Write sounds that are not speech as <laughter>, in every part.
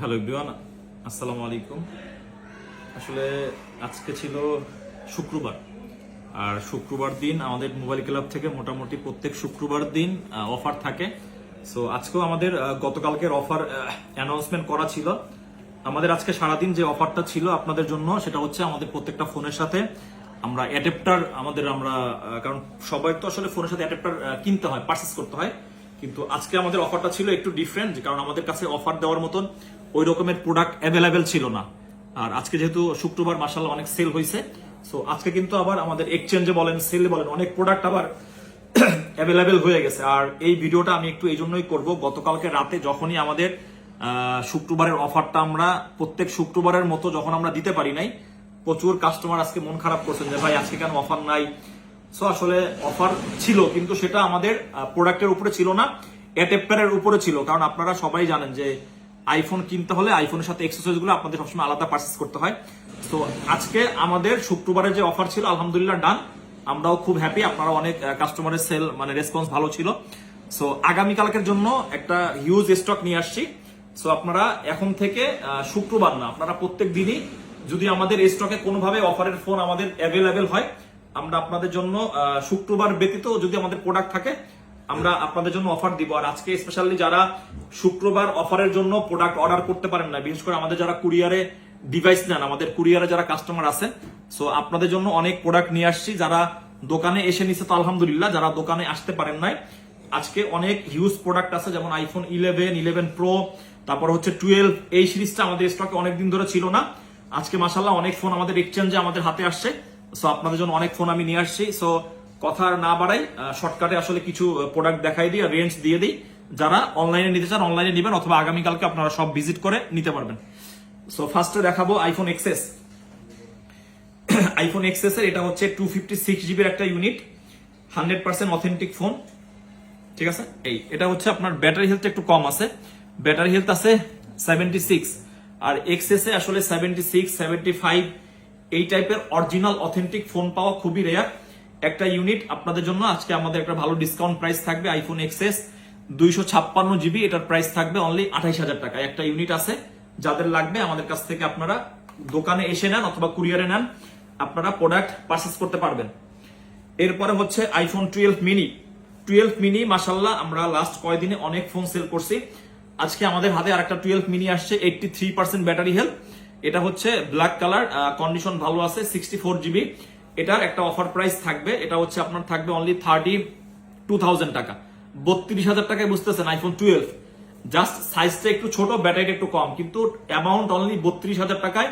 Hello everyone আসসালামু আলাইকুম আসলে আজকে ছিল শুক্রবার। আর শুক্রবার দিন আমাদের মোবাইল ক্লাব থেকে মোটামুটি প্রত্যেক শুক্রবার দিন অফার থাকে। সো আজকেও আমাদের গতকালকের অফার অ্যানাউন্সমেন্ট করা ছিল। আমাদের আজকে সারাদিন যে অফারটা ছিল আপনাদের জন্য, সেটা হচ্ছে আমাদের প্রত্যেকটা ফোনের সাথে আমরা অ্যাডাপ্টার আমাদের আমরা কারণ সবাই তো আসলে ফোনের সাথে অ্যাডাপ্টার কিনতে হয় পারচেস করতে হয়। কিন্তু আজকে আমাদের অফারটা ছিল একটু ডিফারেন্ট কারণ আমাদের কাছে অফার দেওয়ার মতন ওই রকমের প্রোডাক্ট অ্যাভেলেবেল ছিল না। আর আজকে যেহেতু শুক্রবার মাসাল্লাহ অনেক সেল হয়েছে সো আজকে কিন্তু আবার আমাদের এক্সচেঞ্জে বলেন সেল বলেন, অনেক প্রোডাক্ট আবার <coughs> অ্যাভেলেবেল হয়ে গেছে। আর এই ভিডিওটা আমি একটু এই জন্যই করব, গতকালকে রাতে যখনই আমাদের শুক্রবারের অফারটা আমরা প্রত্যেক শুক্রবারের মতো যখন আমরা দিতে পারি নাই, প্রচুর কাস্টমার আজকে মন খারাপ করছেন যে, ভাই, আজকে কেন অফার নাই? সো আসলে অফার ছিল, কিন্তু সেটা আমাদের প্রোডাক্টের উপরে ছিল না অ্যাডাপ্টারের উপরে ছিল। কারণ আপনারা সবাই জানেন যে আইফোন কিনতে হলে আইফোনের সাথে এক্সেসরিজগুলো আপনাদের সবসময় আলাদা পারচেস করতে হয়। তো আজকে আমাদের শুক্রবারের যে অফার ছিল, আলহামদুলিল্লাহ ডান আমরাও খুব হ্যাপি আপনারা অনেক কাস্টমারের সেল মানে রেসপন্স ভালো ছিল। সো আগামীকালকের জন্য একটা হিউজ স্টক নিয়ে আসছি। সো আপনারা এখন থেকে শুক্রবার না, আপনারা প্রত্যেক দিনই যদি আমাদের স্টকে কোনোভাবে অফারের ফোন আমাদের অ্যাভেলেবেল হয়, আমরা আপনাদের জন্য শুক্রবার ব্যতীত যদি আমাদের প্রোডাক্ট থাকে আমরা আপনাদের জন্য অফার দিব। আর আজকে স্পেশালি যারা শুক্রবার অফারের জন্য প্রোডাক্ট অর্ডার করতে পারেন না, বিশেষ করে আমাদের যারা কুরিয়ারে ডিভাইস নেন, আমাদের কুরিয়ারে যারা কাস্টমার আছে সো আপনাদের জন্য অনেক প্রোডাক্ট নিয়ে আসছি। যারা দোকানে এসে নিছে তো আলহামদুলিল্লাহ, যারা দোকানে আসতে পারেন নাই, আজকে অনেক হিউজ প্রোডাক্ট আছে, যেমন আইফোন ইলেভেন ইলেভেন প্রো তারপর হচ্ছে টুয়েলভ এই সিরিজটা আমাদের স্টকে অনেকদিন ধরে ছিল না। আজকে মাসাল্লাহ অনেক ফোন আমাদের এক্সচেঞ্জে আমাদের হাতে আসছে সো আপনাদের জন্য অনেক ফোন আমি নিয়ে আসছি। সো কথা আর না বাড়াই শর্টকাটে আসলে কিছু প্রোডাক্ট দেখাই দিই রেঞ্জ দিয়ে দিই। যারা অনলাইনে নিতে চান অনলাইনে নেবেন, অথবা আগামীকালকে আপনারা সব ভিজিট করে নিতে পারবেন। সো ফার্স্টে দেখাবো আইফোন এক্সেস আইফোন এক্সেস এর এটা হচ্ছে টু ফিফটি সিক্স জিবির একটা unit hundred percent authentic phone ঠিক আছে? এই, এটা হচ্ছে আপনার ব্যাটারি হেলথ একটু কম আছে। ব্যাটারি হেলথ আছে সেভেন্টি সিক্স আর এক্সেস এ আসলে সেভেন্টি সিক্স সেভেন্টি ফাইভ এই টাইপের অরিজিনাল অথেন্টিক ফোন পাওয়া খুবই রেয়ার একটা ইউনিট আপনাদের জন্য, আজকে আমাদের একটা ভালো ডিসকাউন্ট প্রাইস থাকবে আইফোন এক্সেস দুইশো ছাপ্পান্ন জিবি এটার প্রাইস থাকবে অনলি আঠাইশ হাজার টাকা। একটা ইউনিট আছে, যাদের লাগবে, আমাদের কাছ থেকে আপনারা দোকানে এসে নেন অথবা কুরিয়ারে নেন, আপনারা প্রোডাক্ট পারচেস করতে পারবেন। এরপরে হচ্ছে iPhone twelve mini twelve mini মাসাল্লাহ আমরা লাস্ট কয়েকদিনে অনেক ফোন সেল করছি। আজকে আমাদের হাতে আর একটা টুয়েলভ মিনি আসছে eighty three percent battery health এটা হচ্ছে ব্ল্যাক কালার কন্ডিশন ভালো আছে সিক্সটি ফোর জিবি এটার একটা অফার প্রাইস থাকবে, এটা হচ্ছে আপনার থাকবে অনলি থার্টি টু থাউজেন্ড টাকা। বত্রিশ হাজার টাকায় বুঝতেছেন আইফোন টুয়েলভ জাস্ট সাইজটা একটু ছোট ব্যাটারিটা একটু কম, কিন্তু অ্যামাউন্ট অনলি বত্রিশ হাজার টাকায়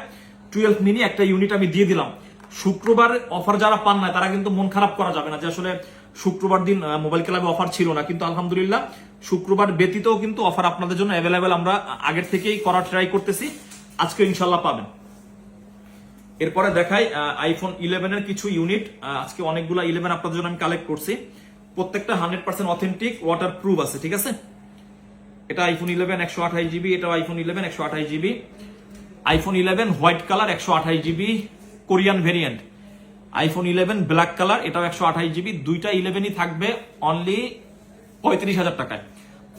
টুয়েলভ মিনি একটা ইউনিট আমি দিয়ে দিলাম। শুক্রবার অফার যারা পান না তারা কিন্তু মন খারাপ করা যাবে না যে আসলে শুক্রবার দিন মোবাইল ক্লাবে অফার ছিল না। কিন্তু আলহামদুলিল্লাহ, শুক্রবার ব্যতীতও কিন্তু অফার আপনাদের জন্য অ্যাভেলেবেল আমরা আগের থেকেই করার ট্রাই করতেছি। আজকে ইনশাল্লাহ পাবেন। এরপরে দেখাই আইফোন ইলেভেন এর কিছু ইউনিট আজকে অনেকগুলো ইলেভেন আপনাদের জন্য আমি কালেক্ট করছি। প্রত্যেকটা hundred percent authentic water proof আছে, ঠিক আছে? এটা আইফোন ইলেভেন একশো আঠাশ জিবি এটা আইফোন ইলেভেন একশো আঠাশ GB iPhone eleven white colour একশো আঠাশ GB Korean variant iPhone eleven black colour এটাও একশো আঠাশ জিবি দুইটা ইলেভেনই থাকবে অনলি পঁয়ত্রিশ হাজার টাকায়।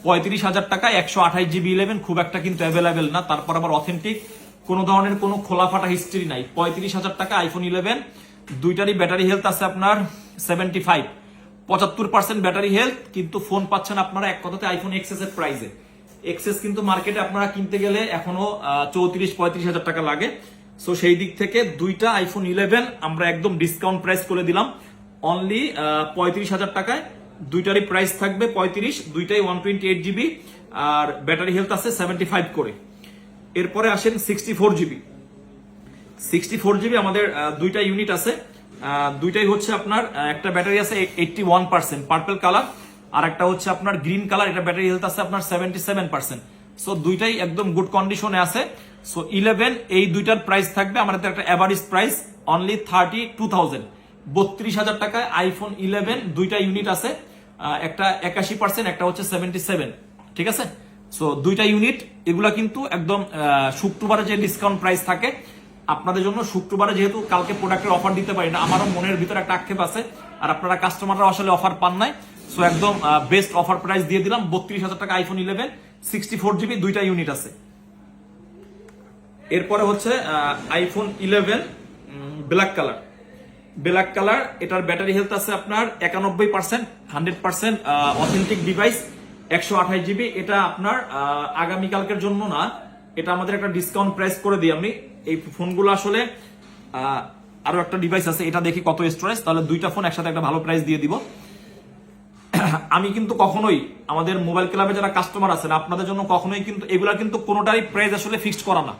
পঁয়ত্রিশ হাজার টাকায় একশো আঠাশ জিবি ইলেভেন খুব একটা কিন্তু অ্যাভেলেবেল না, তারপর আবার অথেন্টিক কোনো ধরনের কোনো খোলা ফাটা হিস্ট্রি নাই। পঁয়ত্রিশ হাজার টাকা আইফোন ইলেভেন দুইটারই ব্যাটারি হেলথ আছে আপনার সেভেন্টি ফাইভ পঁচাত্তর পার্সেন্ট ব্যাটারি হেলথ কিন্তু ফোন পাচ্ছেন আপনারা এক কথাতে আইফোন এক্সেস এর প্রাইসে এক্সেস কিন্তু মার্কেটে আপনারা কিনতে গেলে এখনও চৌত্রিশ, পঁয়ত্রিশ হাজার টাকা লাগে। সো সেই দিক থেকে দুইটা আইফোন ইলেভেন আমরা একদম ডিসকাউন্ট প্রাইস করে দিলাম। অনলি পঁয়ত্রিশ হাজার টাকায়। দুইটারই প্রাইস থাকবে পঁয়ত্রিশ, দুইটাই ওয়ান টোয়েন্টি এইট জিবি আর ব্যাটারি হেলথ আছে সেভেন্টি ফাইভ করে। এরপরে আসেন sixty four GB sixty four GB আমাদের দুইটা ইউনিট আছে। দুইটাই হচ্ছে আপনার একটা ব্যাটারি আছে eighty one percent purple colour আর একটা হচ্ছে আপনার গ্রিন কালার এটা ব্যাটারি হেলথ আছে আপনার সেভেন্টি সেভেন পার্সেন্ট সো দুইটাই একদম গুড কন্ডিশনে আছে। সো ইলেভেন এই দুইটার প্রাইস থাকবে আমাদের একটা average price only thirty two thousand বত্রিশ হাজার টাকায় আইফোন ইলেভেন দুইটা ইউনিট আছে একটা একাশি পার্সেন্ট একটা হচ্ছে সেভেন্টি সেভেন ঠিক আছে? সো দুইটা ইউনিট এগুলা কিন্তু একদম শুক্রবারে যে ডিসকাউন্ট প্রাইস থাকে, আপনাদের জন্য শুক্রবারে যেহেতু কালকে প্রোডাক্টের অফার দিতে পারি না, আমারও মনের ভিতরে একটা আক্ষেপ আছে, আর আপনারা কাস্টমাররা আসলে অফার পান নাই। সো একদম বেস্ট অফার প্রাইস দিয়ে দিলাম, বত্রিশ হাজার টাকা iPhone eleven sixty four GB দুইটা ইউনিট আছে। এরপরে হচ্ছে iPhone eleven black colour black colour এটার ব্যাটারি হেলথ আছে আপনার একানব্বই percent hundred percent authentic device একশো আঠাশ জিবি, এটা আপনার আগামীকালকের জন্য না, এটা আমাদের একটা ডিসকাউন্ট প্রাইস করে দিই আমি। এই ফোনগুলো আসলে আরও একটা ডিভাইস আছে, এটা দেখি কত স্টোরেজ তাহলে দুইটা ফোন একসাথে একটা ভালো প্রাইস দিয়ে দিব। <coughs> আমি কিন্তু কখনোই আমাদের মোবাইল ক্লাবে যারা কাস্টমার আছেন, আপনাদের জন্য কখনোই কিন্তু, এগুলা কিন্তু কোনোটারই প্রাইস আসলে ফিক্সড করা না।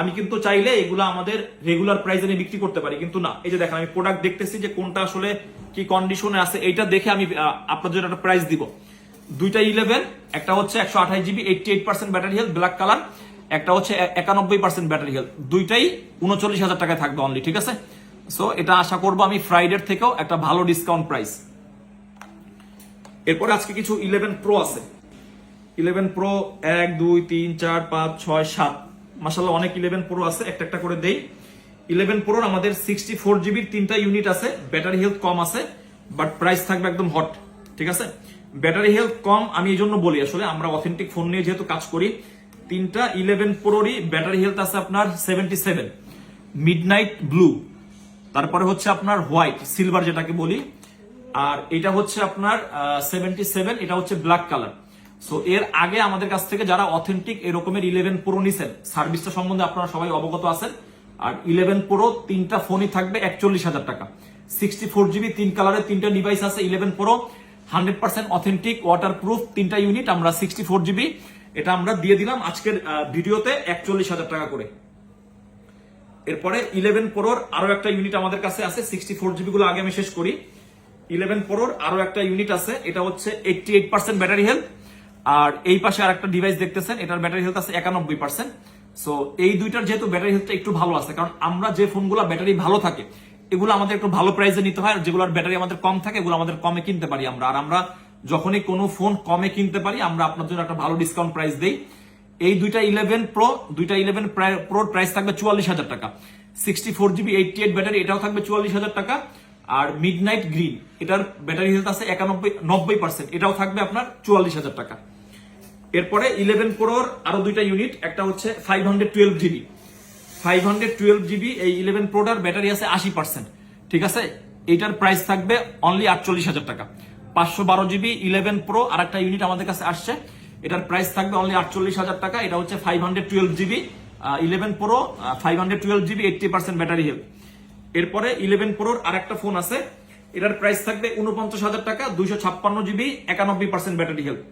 আমি কিন্তু চাইলে এগুলো আমাদের রেগুলার প্রাইসে নিয়ে বিক্রি করতে পারি, কিন্তু না। এই যে দেখেন, আমি প্রোডাক্ট দেখতেছি যে কোনটা আসলে কি কন্ডিশনে আছে, এইটা দেখে আমি আপনাদের একটা প্রাইস দিব। দুইটা ইলেভেন একটা হচ্ছে একশো আঠাশ GB eighty eight percent battery health black colour একটা হচ্ছে একানব্বই পার্সেন্ট ব্যাটারি হেলথ দুইটাই উনচল্লিশ হাজার টাকায় থাকবে অনলি ঠিক আছে? সো এটা আশা করব আমি ফ্রাইডের থেকেও একটা ভালো ডিসকাউন্ট প্রাইস এরপরে আজকে কিছু ইলেভেন প্রো আছে। ইলেভেন প্রো এক, দুই, তিন, চার, পাঁচ, ছয়, সাত। মাসাল্লাহ অনেক ইলেভেন প্রো আছে, একটা একটা করে দেই। ইলেভেন প্রোর আমাদের সিক্সটি ফোর জিবির তিনটা ইউনিট আছে ব্যাটারি হেলথ কম আছে বাট প্রাইস থাকবে একদম হট ঠিক আছে? ব্যাটারি হেলথ কম, আমি এই জন্য বলি আসলে, আমরা অথেন্টিক ফোন নিয়ে যেহেতু কাজ করি, তিনটা ইলেভেন প্রোরই ব্যাটারি হেলথ আছে আপনার seventy seven midnight blue তারপরে হচ্ছে আপনার হোয়াইট সিলভার যেটাকে বলি, আর এটা হচ্ছে আপনার সেভেন্টি সেভেন এটা হচ্ছে ব্ল্যাক কালার সো এর আগে আমাদের কাছ থেকে যারা অথেন্টিক এরকমের ইলেভেন প্রো নিছেন সার্ভিসটা সম্বন্ধে আপনারা সবাই অবগত আছেন, আর ইলেভেন প্রো তিনটা ফোনই থাকবে একচল্লিশ হাজার টাকা। সিক্সটি ফোর জিবি তিন কালারের তিনটা ডিভাইস আছে eleven pro hundred percent authentic waterproof তিনটা ইউনিট আমরা সিক্সটি ফোর জিবি এটা আমরা দিয়ে দিলাম আজকের ভিডিওতে একচল্লিশ হাজার টাকা করে। এরপরে ইলেভেন প্রোর আরও একটা ইউনিট আমাদের কাছে আছে সিক্সটি ফোর জিবি গুলো আগে আমি শেষ করি। ইলেভেন প্রোর আরও একটা ইউনিট আছে, এটা হচ্ছে eighty eight percent battery health আর এই পাশে আর একটা ডিভাইস দেখতেছেন, এটার ব্যাটারি হেলথ আছে একানব্বই পার্সেন্ট সো এই দুইটার যেহেতু ব্যাটারি হেলথটা একটু ভালো আছে, কারণ আমরা যে ফোনগুলো ব্যাটারি ভালো থাকে এগুলো আমাদের একটু ভালো প্রাইসে নিতে হয় যেগুলোর ব্যাটারি আমাদের কম থাকে, এগুলো আমাদের কমে কিনতে পারি আমরা। আর আমরা যখনই কোনো ফোন কমে কিনতে পারি, আমরা আপনার জন্য একটা ভালো ডিসকাউন্ট প্রাইস দেই। এই দুইটা ইলেভেন প্রো দুইটা ইলেভেন প্রোর প্রাইস থাকবে চুয়াল্লিশ হাজার টাকা। Sixty four GB eighty eight battery এটাও থাকবে চুয়াল্লিশ হাজার টাকা। আর মিড নাইট গ্রিন এটার ব্যাটারি হেলথ আছে একানব্বই, নব্বই পার্সেন্ট এটাও থাকবে আপনার চুয়াল্লিশ হাজার টাকা। এরপরে ইলেভেন প্রোর আরও দুইটা ইউনিট একটা হচ্ছে five hundred twelve GB five hundred twelve GB এই ইলেভেন প্রোটার ব্যাটারি আছে আশি পার্সেন্ট ঠিক আছে? এটার প্রাইস থাকবে অনলি আটচল্লিশ হাজার টাকা। পাঁচশো বারো জিবি ইলেভেন প্রো আর একটা ইউনিট আমাদের কাছে আসছে। এটার প্রাইস থাকবে অনলি আটচল্লিশ হাজার টাকা। এটা হচ্ছে five hundred twelve GB eleven pro five hundred twelve GB eighty percent battery health এরপরে ইলেভেন প্রোর আর একটা ফোন আছে। এটার প্রাইস থাকবে উনপঞ্চাশ হাজার টাকা, দুইশো ছাপ্পান্ন জিবি একানব্বই পার্সেন্ট ব্যাটারি হেলথ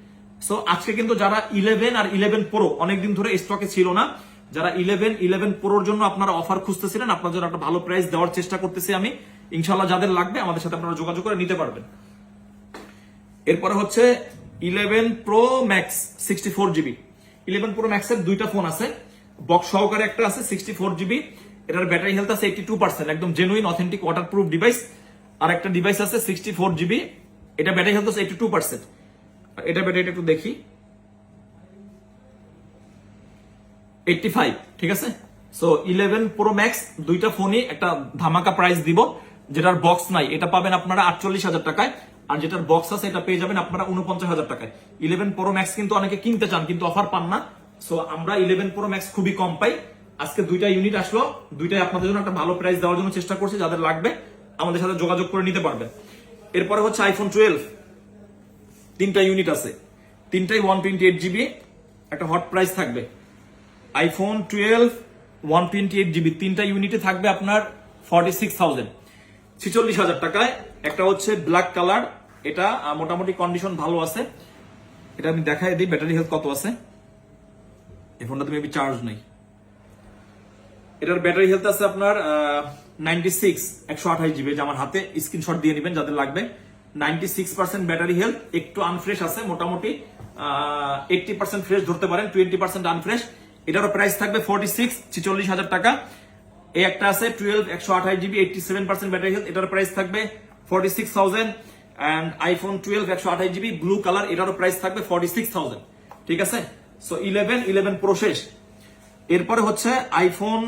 সো আজকে কিন্তু যারা ইলেভেন আর ইলেভেন প্রো অনেকদিন ধরে স্টকে ছিল না যারা ইলেভেন ইলেভেন প্রোর জন্য আপনারা অফার খুঁজতেছিলেন, আপনার জন্য একটা ভালো প্রাইস দেওয়ার চেষ্টা করতেছি আমি। ইনশাল্লাহ যাদের লাগবে আমাদের সাথে আপনারা যোগাযোগ করে নিতে পারবেন। এরপরে হচ্ছে eleven pro max sixty four GB eleven pro max এর দুইটা ফোন আছে বক্স সহকারে একটা আছে সিক্সটি ফোর জিবি এটার ব্যাটারি হেলথ আছে এইটি টু পার্সেন্ট একদম genuine authentic water proof device আর একটা ডিভাইস আছে সিক্সটি ফোর জিবি এটা ব্যাটারি হেলথ আছে এইটি টু পার্সেন্ট এটা ব্যাটারিটা একটু দেখি। এইটটি ফাইভ ঠিক আছে? সো ইলেভেন প্রো ম্যাক্স দুইটা ফোনই একটা ধামাকা প্রাইস দিব, যেটার বক্স নাই। এটা পাবেন আপনারা আটচল্লিশ হাজার টাকায়, আর যেটার বক্স আছে, এটা পেয়ে যাবেন আপনারা উনপঞ্চাশ হাজার টাকায়। ইলেভেন প্রো ম্যাক্স কিন্তু অনেকে কিনতে চান, কিন্তু অফার পান না। সো আমরা ইলেভেন প্রো ম্যাক্স খুবই কম পাই। আজকে দুইটা ইউনিট আসলো, দুইটাই আপনাদের জন্য একটা ভালো প্রাইস দেওয়ার জন্য চেষ্টা করছি, যাদের লাগবে, আমাদের সাথে যোগাযোগ করে নিতে পারবেন। এরপরে হচ্ছে আইফোন টুয়েলভ তিনটা ইউনিট আছে। তিনটাই ওয়ান টোয়েন্টি এইট জিবি একটা হট প্রাইস থাকবে। IPhone twelve one twenty eight GB তিনটা ইউনিটে থাকবে আপনার ফর্টি সিক্স থাউজেন্ড ছিচল্লিশ হাজার টাকায়। একটা হচ্ছে ব্ল্যাক কালার এটা মোটামুটি কন্ডিশন ভালো আছে। এটা আমি দেখাই দিই ব্যাটারি হেলথ কত আছে। এই ফোনটা তুমি চার্জ নেই। এটার ব্যাটারি হেলথ আছে আপনার নাইনটি সিক্স একশো আঠাশ জিবি আমার হাতে স্ক্রিনশট দিয়ে নেবেন, যাদের লাগবে। Ninety six percent battery health একটু আনফ্রেশ আছে, মোটামুটি এইটটি পার্সেন্ট ফ্রেশ ধরতে পারেন টোয়েন্টি পার্সেন্ট আনফ্রেশ এটারও প্রাইস থাকবে ফর্টি সিক্স ছিচল্লিশ হাজার টাকা। এই একটা আছে টুয়েলভ একশো আঠাশ GB eighty seven percent battery health এটার প্রাইস থাকবে forty six thousand and iPhone twelve একশো আঠাশ জিবি ব্লু কালার এটারও প্রাইস থাকবে ফর্টি সিক্স থাউজেন্ড ঠিক আছে? সো ইলেভেন ইলেভেন প্রো শেষ। এরপরে হচ্ছে iPhone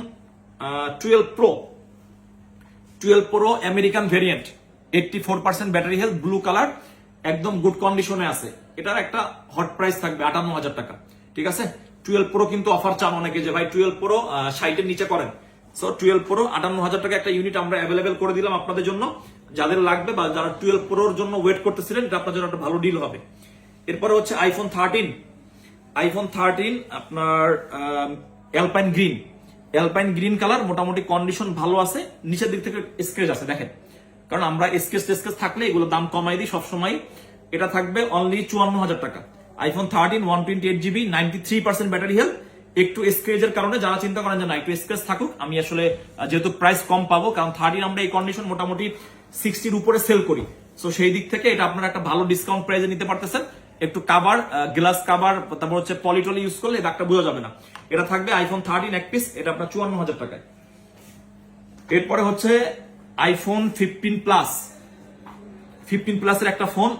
twelve pro twelve pro American variant eighty four percent battery health blue colour একদম গুড কন্ডিশনে আছে। এটার একটা হট প্রাইস থাকবে, আটান্ন হাজার টাকা। ঠিক আছে? টুয়েলভ প্রো কিন্তু অফার চান অনেকে যে, ভাই টুয়েলভ প্রো সাইটের নিচে করেন। সো টুয়েলভ প্রো আটান্ন হাজার টাকা একটা ইউনিট আমরা অ্যাভেলেবেল করে দিলাম আপনাদের জন্য। যাদের লাগবে বা যারা টুয়েলভ প্রোর জন্য ওয়েট করতেছিলেন, এটা আপনার জন্য একটা ভালো ডিল হবে। এরপরে হচ্ছে আইফোন থার্টিন আইফোন থার্টিন আপনার alpine green alpine green colour মোটামুটি কন্ডিশন ভালো আছে। নিচের দিক থেকে স্ক্রেচ আছে, দেখেন। কারণ আমরা স্কেচ টেস্কেচ থাকলে এগুলো দাম কমাই দিই সবসময়। এটা থাকবে অনলি চুয়ান্ন হাজার টাকা। IPhone thirteen one twenty eight GB ninety three percent battery health একটু স্ক্রেচের কারণে যারা চিন্তা করেন যে না, একটু স্ক্রেচ থাকুক, আমি আসলে যেহেতু প্রাইস কম পাবো, কারণ থার্টিন আমরা এই কন্ডিশন মোটামুটি সিক্সটির উপরে সেল করি। সো সেই দিক থেকে এটা আপনারা একটা ভালো ডিসকাউন্ট প্রাইসে নিতে পারতেছেন। একটু কাভার গ্লাস কাভার তারপর হচ্ছে পলিটলি ইউজ করলে দাগটা বোঝা যাবে না। এটা থাকবে আইফোন থার্টিন এক পিস এটা আপনার চুয়ান্ন হাজার টাকায়। এরপরে হচ্ছে আইফোন ফিফটিন প্লাস ফিফটিন প্লাসের একটা ফোন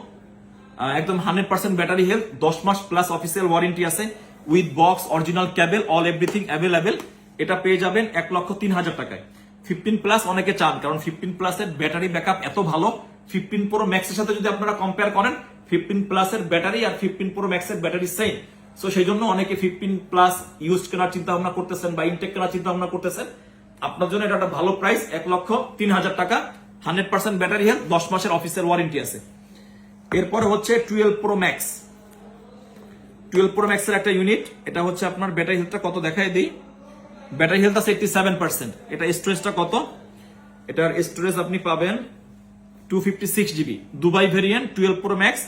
একদম হান্ড্রেড পার্সেন্ট ব্যাটারি হেলথ দশ মাস প্লাস অফিসিয়াল ওয়ারেন্টি আছে with box original cable all everything available এটা পেয়ে যাবেন এক লক্ষ তিন হাজার টাকায়। ফিফটিন প্লাস অনেকে চান, কারণ ফিফটিন প্লাসের ব্যাটারি ব্যাকআপ এত ভালো। ফিফটিন প্রো ম্যাক্সের সাথে যদি আপনারা কম্পেয়ার করেন ফিফটিন প্লাসের ব্যাটারি আর ফিফটিন প্রো ম্যাক্সের ব্যাটারি সেম সো সেই জন্য অনেকে ফিফটিন প্লাস ইউজ কেনার চিন্তা ভাবনা করতেছেন বা ইনটেক কেনার চিন্তা ভাবনা করতেছেন। আপনার জন্য এটা একটা ভালো প্রাইস এক লক্ষ তিন হাজার টাকা। হান্ড্রেড পার্সেন্ট ব্যাটারি হেলথ দশ মাসের অফিসের ওয়ারেন্টি আছে। এরপরে হচ্ছে twelve pro max twelve pro ম্যাক্সের একটা ইউনিট এটা হচ্ছে আপনার ব্যাটারি হেলথটা কত দেখাই দিই? ব্যাটারি হেলথ আছে এইটটি সেভেন পার্সেন্ট এটা স্টোরেজটা কত? এটার স্টোরেজ আপনি পাবেন two fifty six GB Dubai variant twelve pro max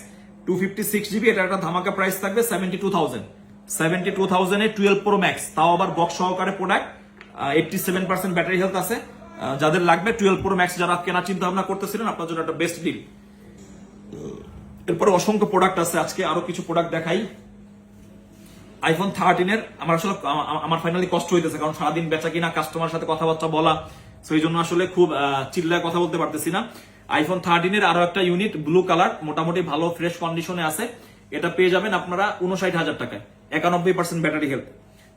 two fifty six GB এটা একটা ধামাকা প্রাইস থাকবে seventy two thousand seventy two থাউজেন্ডে twelve pro max তাও আবার বক্স সহকারে product eighty seven percent battery health আছে। যাদের লাগবে টুয়েলভ প্রো ম্যাক্স যারা কেনার চিন্তা ভাবনা করতেছিলেন, আপনার জন্য একটা বেস্ট ডিল এরপরে অসংখ্য প্রোডাক্ট আছে, আজকে আরও কিছু প্রোডাক্ট দেখাই। আইফোন থার্টিনের আমার আসলে আমার ফাইনালি কষ্ট হইতেছে, কারণ সারাদিন বেচা কিনা কাস্টমার সাথে কথাবার্তা বলা এই জন্য আসলে খুব চিল্লায় কথা বলতে পারতেছি না। আইফোন থার্টিনের আরও একটা ইউনিট ব্লু কালার মোটামুটি ভালো ফ্রেশ কন্ডিশনে আছে। এটা পেয়ে যাবেন আপনারা উনষাট হাজার টাকায়, একানব্বই পার্সেন্ট ব্যাটারি হেলথ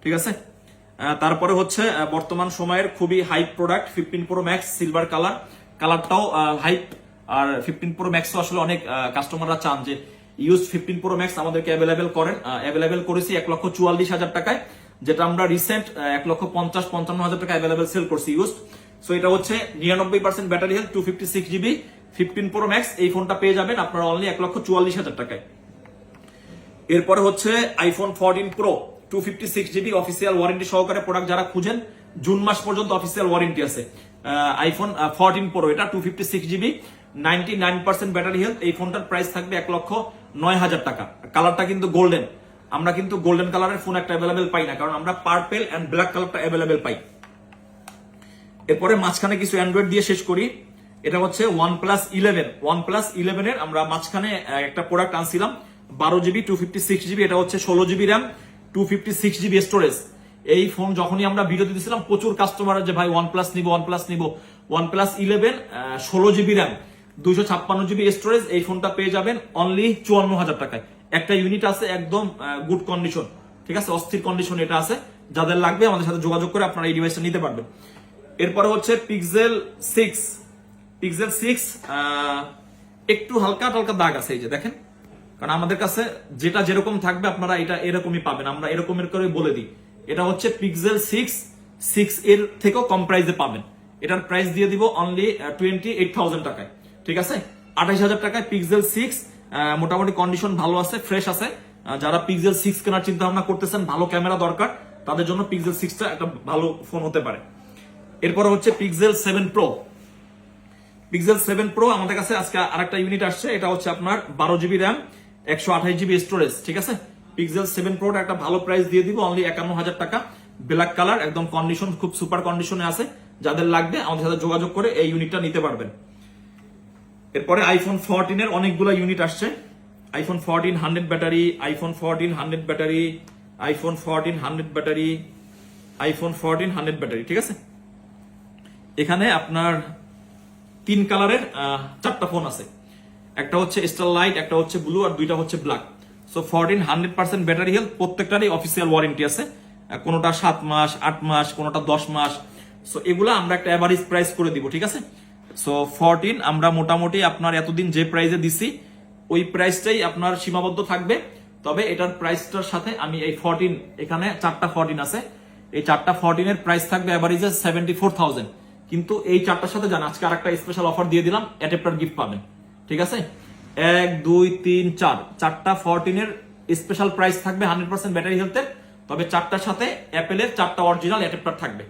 ঠিক আছে? তারপরে হচ্ছে বর্তমান সময়ের খুবই hype product fifteen pro max silver colour কালারটাও হাইপ আর ফিফটিন প্রো ম্যাক্স আসলে অনেক কাস্টমাররা চান যে ইউজ ফিফটিন প্রো ম্যাক্স আমাদেরকে অ্যাভেলেবেল করেন। অ্যাভেলেবেল করেছি এক লক্ষ চুয়াল্লিশ হাজার টাকায়, যেটা আমরা রিসেন্ট এক লক্ষ পঞ্চাশ, পঞ্চান্ন হাজার টাকা অ্যাভেলেবেল সেল করছি ইউজ সো এটা হচ্ছে নিরানব্বই percent battery health two fifty six GB fifteen pro max এই ফোনটা পেয়ে যাবেন আপনারা অনলি এক লক্ষ চুয়াল্লিশ হাজার টাকায়। এরপরে হচ্ছে iPhone fourteen pro two fifty six GB official warranty সহকারে প্রোডাক্ট যারা খুঁজেন, জুন মাস পর্যন্ত অফিসিয়াল ওয়ারেন্টি আছে। আইফোন ফোরটিন প্রো এটা two fifty six GB ninety nine percent battery health এই ফোনটার প্রাইস থাকবে এক লক্ষ নয় হাজার টাকা। কালারটা কিন্তু গোল্ডেন আমরা কিন্তু গোল্ডেন কালারের ফোন একটা অ্যাভেলেবেল পাই না, কারণ আমরা পার্পেল অ্যান্ড ব্ল্যাক কালারটা অ্যাভেলেবেল পাই। এরপরে মাঝখানে কিছু অ্যান্ড্রয়েড দিয়ে শেষ করি। এটা হচ্ছে one plus eleven one plus ইলেভেনের আমরা মাঝখানে একটা প্রোডাক্ট আনছিলাম, বারো GB two fifty six GB এটা হচ্ছে ষোলো GB RAM two fifty six GB storage এই ফোন যখনই আমরা ভিডিও দিতেছিলাম, প্রচুর কাস্টমার যে, ভাই ওয়ান প্লাস নিবো ওয়ান প্লাস নিবো। ওয়ান প্লাস ইলেভেন ষোলো জিবি র্যাম দুইশো ছাপ্পান্ন জিবি স্টোরেজ এই ফোনটা পেয়ে যাবেন অনলি চুয়ান্ন হাজার টাকায়। একটা ইউনিট আছে একদম গুড কন্ডিশন ঠিক আছে? অস্থির কন্ডিশন এটা আছে। যাদের লাগবে আমাদের সাথে যোগাযোগ করে আপনারা এই ডিভাইসটা নিতে পারবেন। এরপরে হচ্ছে পিক্সেল সিক্স পিক্সেল সিক্স একটু হালকা হালকা দাগ আছে এই যে, দেখেন। কারণ আমাদের কাছে যেটা যেরকম থাকবে আপনারা এটা এরকমই পাবেন। আমরা এরকমের করে বলে দিই। এটা হচ্ছে পিক্সেল সিক্স সিক্স এর থেকেও কম প্রাইসে পাবেন। এটার প্রাইস দিয়ে দিব অনলি টোয়েন্টি এইট থাউজেন্ড টাকায়। ঠিক আছে? আঠাইশ হাজার টাকায় পিক্সেল সিক্স মোটামুটি কন্ডিশন ভালো আছে ফ্রেশ আছে। যারা পিক্সেল সিক্স কেনার চিন্তা ভাবনা করতেছেন, ভালো ক্যামেরা দরকার। তাদের জন্য পিক্সেল সিক্সটা একটা ভালো ফোন হতে পারে। এরপরে হচ্ছে Pixel seven pro Pixel seven pro আমাদের কাছে আজকে আরেকটা ইউনিট আসছে, এটা হচ্ছে আপনার বারো জিবি র্যাম একশো আঠাশ জিবি স্টোরেজ ঠিক আছে? পিক্সেল সেভেন প্রোটা একটা ভালো প্রাইস দিয়ে দিব অনলি একান্ন হাজার টাকা। ব্ল্যাক কালার একদম কন্ডিশন খুব সুপার কন্ডিশনে আছে। যাদের লাগবে, আমাদের সাথে যোগাযোগ করে এই ইউনিটটা নিতে পারবেন। এরপরে আইফোন ফোরটিন এর অনেকগুলো ইউনিট আসছে। IPhone fourteen hundred battery iPhone fourteen hundred battery iPhone fourteen hundred battery iPhone fourteen hundred battery ঠিক আছে? এখানে আপনার তিন কালারের চারটা ফোন আছে। একটা হচ্ছে স্টার লাইট একটা হচ্ছে ব্লু আর দুইটা হচ্ছে black so fourteen hundred percent battery health প্রত্যেকটারই official warranty আছে। কোনোটা সাত মাস, আট মাস, কোনোটা দশ মাস। সো এগুলো আমরা একটা অ্যাভারেজ প্রাইস করে দিব, ঠিক আছে? সো ফোরটিন আমরা মোটামুটি আপনার এতদিন যে প্রাইসে দিছি, ওই প্রাইসটাই আপনার সীমাবদ্ধ থাকবে। তবে এটার প্রাইসটার সাথে আমি এই ফোরটিন এখানে চারটা ফোরটিন আছে। এই চারটা ফোরটিনের প্রাইস থাকবে অ্যাভারেজে সেভেন্টি ফোর থাউজেন্ড কিন্তু এই চারটার সাথে জান, আজকে আরেকটা স্পেশাল অফার দিয়ে দিলাম অ্যাডাপ্টার গিফট পাবেন। ঠিক আছে? এক, দুই, তিন, চার। চারটা ফোরটিনের স্পেশাল প্রাইস থাকবে হান্ড্রেড পার্সেন্ট ব্যাটারি হেলথের তবে চারটার সাথে অ্যাপেলের চারটা অরিজিনাল অ্যাডাপ্টার থাকবে।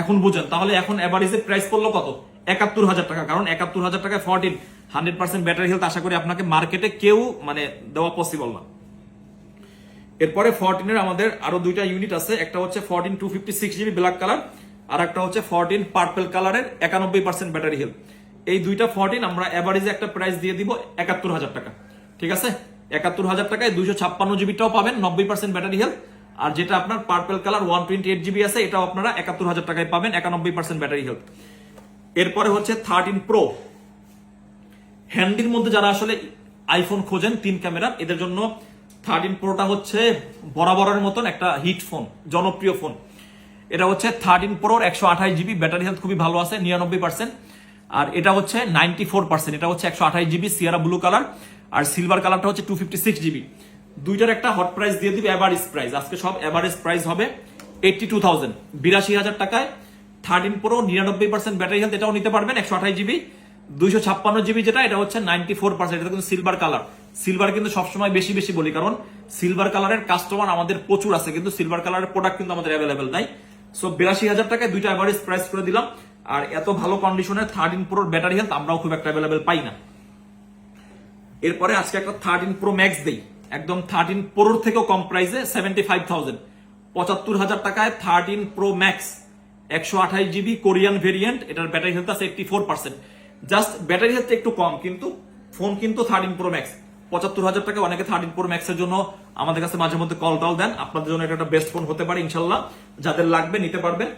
এখন বুঝেন, তাহলে এখন অ্যাভারেজের প্রাইস পড়ল কত? একাত্তর হাজার টাকা, কারণ একাত্তর হাজার টাকায় fourteen hundred percent battery health আশা করি আপনাকে মার্কেটে কেউ মানে দেওয়া পসিবল না। এরপরে ফোরটিনের আমাদের আরও দুইটা ইউনিট আছে, একটা হচ্ছে fourteen two fifty six GB black colour আর একটা হচ্ছে ফোরটিন পার্পেল কালারের একানব্বই পার্সেন্ট ব্যাটারি হেলথ এই দুইটা ফোরটিন আমরা এভারেজে একটা প্রাইস দিয়ে দিব একাত্তর হাজার টাকা। ঠিক আছে? একাত্তর হাজার টাকায় দুইশো ছাপ্পান্ন জিবিটাও পাবেন, নব্বই পার্সেন্ট ব্যাটারি হেলথ আর যেটা আপনার purple colour one twenty eight GB আছে, এটাও আপনারা একাত্তর হাজার টাকায় পাবেন, একানব্বই পার্সেন্ট ব্যাটারি হেলথ এরপরে হচ্ছে থার্টিন প্রো। হ্যান্ডির মধ্যে যারা আসলে আইফোন খোঁজেন, তিন ক্যামেরা এদের জন্য থার্টিন প্রোটা হচ্ছে বরাবরের মতন একটা হিট ফোন, জনপ্রিয় ফোন। এটা হচ্ছে থার্টিন প্রোর একশো আঠাশ জিবি, ব্যাটারি হেলথ খুবই ভালো আছে, নিরানব্বই পার্সেন্ট আর এটা হচ্ছে নাইনটি ফোর পার্সেন্ট এটা হচ্ছে একশো আঠাশ জিবি সিয়ারা ব্লু কালার আর সিলভার কালারটা হচ্ছে টু ফিফটি সিক্স জিবি। দুইটার একটা হট প্রাইস দিয়ে দিবে অ্যাভারেজ প্রাইস আজকে সব অ্যাভারেজ প্রাইস হবে এইটটি টু থাউজেন্ড বিরাশি হাজার টাকায় থার্টিন প্রো নিরানব্বই পার্সেন্ট ব্যাটারি হেলথ এটাও নিতে পারবেন, একশো আঠাশ জিবি দুইশো ছাপ্পান্ন জিবি যেটা, এটা হচ্ছে নাইনটি ফোর পার্সেন্ট এটা কিন্তু সিলভার কালার সিলভার কিন্তু সবসময় বেশি বেশি বলি, কারণ সিলভার কালারের কাস্টমার আমাদের প্রচুর আছে, কিন্তু সিলভার কালারের প্রোডাক্ট কিন্তু আমাদের অ্যাভেলেবেল নাই। সো বিরাশি হাজার টাকায় দুইটা অ্যাভারেজ প্রাইস করে দিলাম, আর এত ভালো কন্ডিশনের থার্টিন প্রোর ব্যাটারি হেলথ আমরাও খুব একটা অ্যাভেলেবেল পাই না। এরপরে আজকে একটা থার্টিন প্রো ম্যাক্স দেই, একদম থার্টিন প্রোর থেকেও কম প্রাইসে সেভেন্টি ফাইভ থাউজেন্ড পঁচাত্তর হাজার টাকায় থার্টিন প্রো ম্যাক্স একশো আঠাশ জিবি কোরিয়ান ভেরিয়েন্ট, এটার ব্যাটারি হেলথ আছে eighty four percent. Just battery health একটু কম, কিন্তু ফোন কিন্তু থার্টিন প্রো ম্যাক্স পঁচাত্তর হাজার টাকা অনেকে থার্টিন প্রো ম্যাক্সের জন্য আমাদের কাছে মাঝে মধ্যে কল টল দেন। আপনাদের জন্য এটা একটা বেস্ট ফোন হতে পারে, ইনশাল্লাহ। যাদের লাগবে নিতে পারবেন।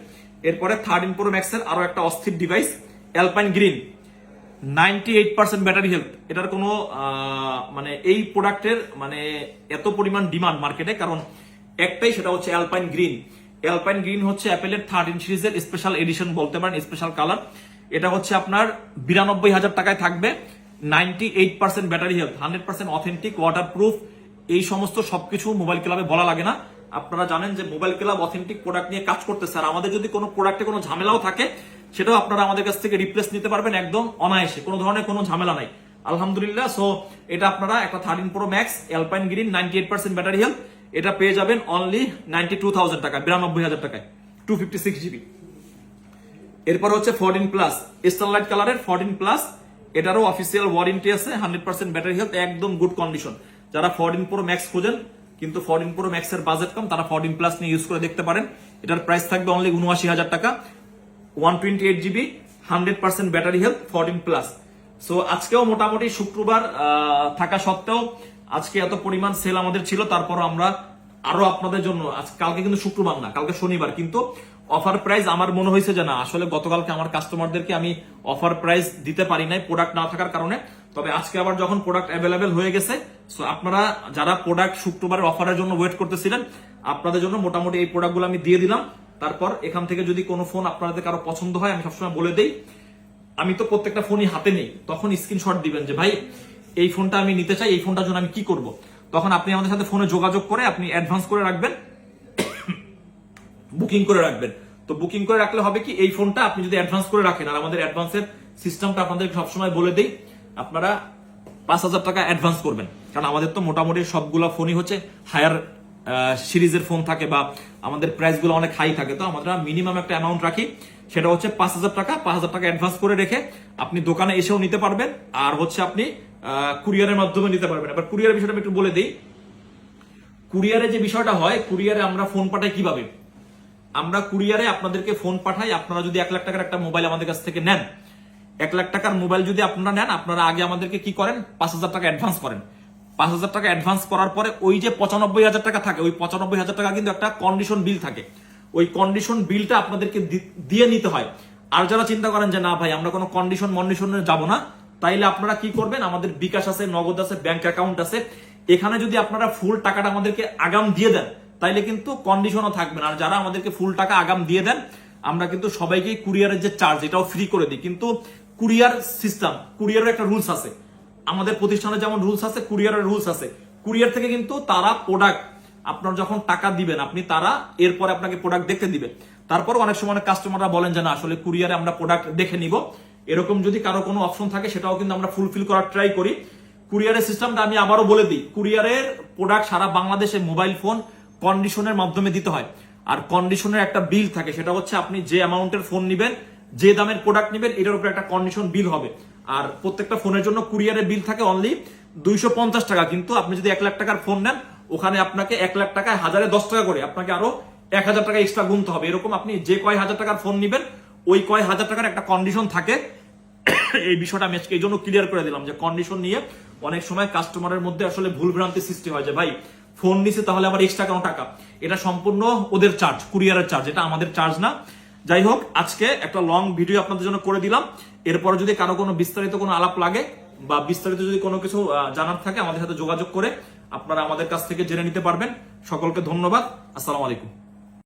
এরপরে থার্টিন প্রো ম্যাক্সের আরও একটা অস্থির device alpine green ninety eight percent battery health এটার কোনো মানে এই প্রোডাক্টের মানে এত পরিমাণ ডিমান্ড মার্কেটে কারণ একটাই, সেটা হচ্ছে অ্যালপাইন গ্রিন অ্যালপাইন গ্রিন হচ্ছে অ্যাপেলের থার্টিন সিরিজের স্পেশাল এডিশন বলতে পারেন স্পেশাল কালার এটা হচ্ছে আপনার বিরানব্বই হাজার টাকায় থাকবে। Ninety eight percent battery health hundred percent authentic water proof এই সমস্ত সবকিছু মোবাইল ক্লাবে বলা লাগে না। আপনারা জানেন যে মোবাইল ক্লাব অথেন্টিক প্রোডাক্ট নিয়ে কাজ করতেছে। আর আমাদের যদি কোনো প্রোডাক্টে কোনো ঝামেলাও থাকে, সেটাও আপনারা আমাদের কাছ থেকে রিপ্লেস নিতে পারবেন একদম অনায়াসে। কোনো ধরনের কোনো ঝামেলা নাই। আলহামদুলিল্লাহ সো এটা আপনারা একটা thirteen pro max alpine green ninety eight percent battery health এটা পেয়ে যাবেন অনলি নাইনটি টু থাউজেন্ড টাকা বিরানব্বই হাজার টাকায় টু ফিফটি সিক্স জিবি এরপর হচ্ছে ফোরটিন প্লাস স্টারলাইট কালারের ফোরটিন প্লাস এটারও অফিসিয়াল ওয়ারেন্টি আছে হান্ড্রেড পার্সেন্ট ব্যাটারি হেলথ একদম গুড কন্ডিশন যারা ফোরটিন প্রো ম্যাক্স খোঁজেন, কিন্তু ফোরটিন প্রো ম্যাক্স এর বাজেট কম, তারা ফোরটিন প্লাস নিয়ে ইউজ করে দেখতে পারেন। এটার প্রাইস থাকবে অনলি উনআশি হাজার টাকা one twenty eight GB hundred percent battery health fourteen plus so আজকেও মোটামুটি শুক্রবার থাকা সত্ত্বেও আজকে এত পরিমাণ সেল আমাদের ছিল তারপর আমরা আরও আপনাদের জন্য কালকে কিন্তু শুক্রবার না, কালকে শনিবার, কিন্তু অফার প্রাইস আমার মনে হয়েছে যে না, আসলে গতকালকে আমার কাস্টমারদেরকে আমি অফার প্রাইস দিতে পারি নাই প্রোডাক্ট না থাকার কারণে, তবে আজকে আবার যখন প্রোডাক্ট অ্যাভেলেবেল হয়ে গেছে সো আপনারা যারা প্রোডাক্ট শুক্রবারের অফারের জন্য ওয়েট করতেছিলেন, আপনাদের জন্য মোটামুটি এই প্রোডাক্টগুলো আমি দিয়ে দিলাম, তারপর এখান থেকে যদি কোনো ফোন আপনাদের কারও পছন্দ হয়, আমি সবসময় বলে দেই, আমি তো প্রত্যেকটা ফোনই হাতে নেই, তখন স্ক্রিনশট দিবেন যে, ভাই এই ফোনটা আমি নিতে চাই, এই ফোনটার জন্য আমি কি করব? তখন আপনি আমাদের সাথে ফোনে যোগাযোগ করে আপনি অ্যাডভান্স করে রাখবেন। বুকিং করে রাখবেন। তো বুকিং করে রাখলে হবে কি, এই ফোনটা আপনি যদি অ্যাডভান্স করে রাখেন, আর আমাদের অ্যাডভান্সের সিস্টেমটা আপনাদের সবসময় বলে দেই, আপনারা পাঁচ হাজার টাকা অ্যাডভান্স করবেন। কারণ আমাদের তো মোটামুটি সবগুলো ফোনই হচ্ছে হায়ার সিরিজের ফোন থাকে বা আমাদের প্রাইসগুলো অনেক হাই থাকে। তো আমরা মিনিমাম একটা অ্যামাউন্ট রাখি, সেটা হচ্ছে পাঁচ হাজার টাকা। পাঁচ হাজার টাকা অ্যাডভান্স করে রেখে আপনি দোকানে এসেও নিতে পারবেন। আর হচ্ছে আপনি কুরিয়ারের মাধ্যমে নিতে পারবেন। এবার কুরিয়ারের বিষয়টা আমি একটু বলে দিই। কুরিয়ারে যে বিষয়টা হয়, কুরিয়ারে আমরা ফোন পাঠাই কীভাবে? আমরা কুরিয়ারে আপনাদেরকে ফোন পাঠাই, আপনারা যদি এক লাখ টাকার একটা মোবাইল আমাদের কাছ থেকে নেন, এক লাখ টাকার মোবাইল যদি আপনারা নেন, আপনারা আগে আমাদেরকে কি করেন? পাঁচ হাজার টাকা অ্যাডভান্স করেন। পাঁচ হাজার টাকা অ্যাডভান্স করার পরে ওই যে পঁচানব্বই হাজার টাকা থাকে, ওই পঁচানব্বই হাজার টাকা কিন্তু একটা কন্ডিশন বিল থাকে। ওই কন্ডিশন বিলটা আপনাদেরকে দিয়ে নিতে হয়। আর যারা চিন্তা করেন যে, না ভাই, আমরা কোনো কন্ডিশন মন্ডিশনে যাব না। তাইলে আপনারা কি করবেন? আমাদের বিকাশ আছে, নগদ আছে ব্যাংক অ্যাকাউন্ট আছে। এখানে যদি আপনারা ফুল টাকাটা আমাদেরকে আগাম দিয়ে দেন, তাইলে কিন্তু কন্ডিশনও থাকবে না। আর যারা আমাদেরকে ফুল টাকা আগাম দিয়ে দেন, আমরা কিন্তু সবাইকে কুরিয়ারের যে চার্জ এটাও ফ্রি করে দিই। কিন্তু কুরিয়ার সিস্টেম কুরিয়ারের একটা রুলস আছে। আমাদের প্রতিষ্ঠানে যেমন রুলস আছে কুরিয়ারের রুলস আছে। কুরিয়ার থেকে কিন্তু তারা প্রোডাক্ট আপনার যখন টাকা দিবেন, আপনি তারা এরপরে আপনাকে প্রোডাক্ট দেখতে দিবে। তারপর অনেক সময় কাস্টমাররা বলেন যে, না, আসলে কুরিয়ারে আমরা প্রোডাক্ট দেখে নিব। এরকম যদি কারও কোনো অপশন থাকে, সেটাও কিন্তু আমরা ফুলফিল করার ট্রাই করি। কুরিয়ারের সিস্টেমটা আমি আবারও বলে দিই কুরিয়ারের প্রোডাক্ট সারা বাংলাদেশে মোবাইল ফোন কন্ডিশনের মাধ্যমে দিতে হয়। আর কন্ডিশনের একটা বিল থাকে, সেটা হচ্ছে আপনি যে অ্যামাউন্টের ফোন নিবেন, যে দামের প্রোডাক্ট নিবেন, এটার উপরে একটা কন্ডিশন বিল হবে। আর প্রত্যেকটা ফোনের জন্য কুরিয়ারের বিল থাকে অনলি দুইশো পঞ্চাশ টাকা। কিন্তু আপনি যদি এক লাখ টাকার ফোন নেন, ওখানে আপনাকে এক লাখ টাকায় হাজারে দশ টাকা করে, আপনাকে আরও এক হাজার টাকা এক্সট্রা গুনতে হবে। এরকম আপনি যে কয় হাজার টাকার ফোন নিবেন ওই কয় হাজার টাকার একটা কন্ডিশন থাকে। এই বিষয়টা আমি আজকে এই জন্য ক্লিয়ার করে দিলাম যে কন্ডিশন নিয়ে অনেক সময় কাস্টমারের মধ্যে আসলে ভুল ভ্রান্তি সৃষ্টি হয় যে, ভাই ফোন নিছে তাহলে আবার এক্সট্রা কেন টাকা? এটা সম্পূর্ণ ওদের চার্জ কুরিয়ারের চার্জ এটা আমাদের চার্জ না। যাই হোক, আজকে একটা লং ভিডিও আপনাদের জন্য করে দিলাম। এরপরে যদি কারও কোনো বিস্তারিত কোনো আলাপ লাগে বা বিস্তারিত যদি কোনো কিছু জানার থাকে আমাদের সাথে যোগাযোগ করে আপনারা আমাদের কাছ থেকে জেনে নিতে পারবেন। সকলকে ধন্যবাদ। আসসালামু আলাইকুম।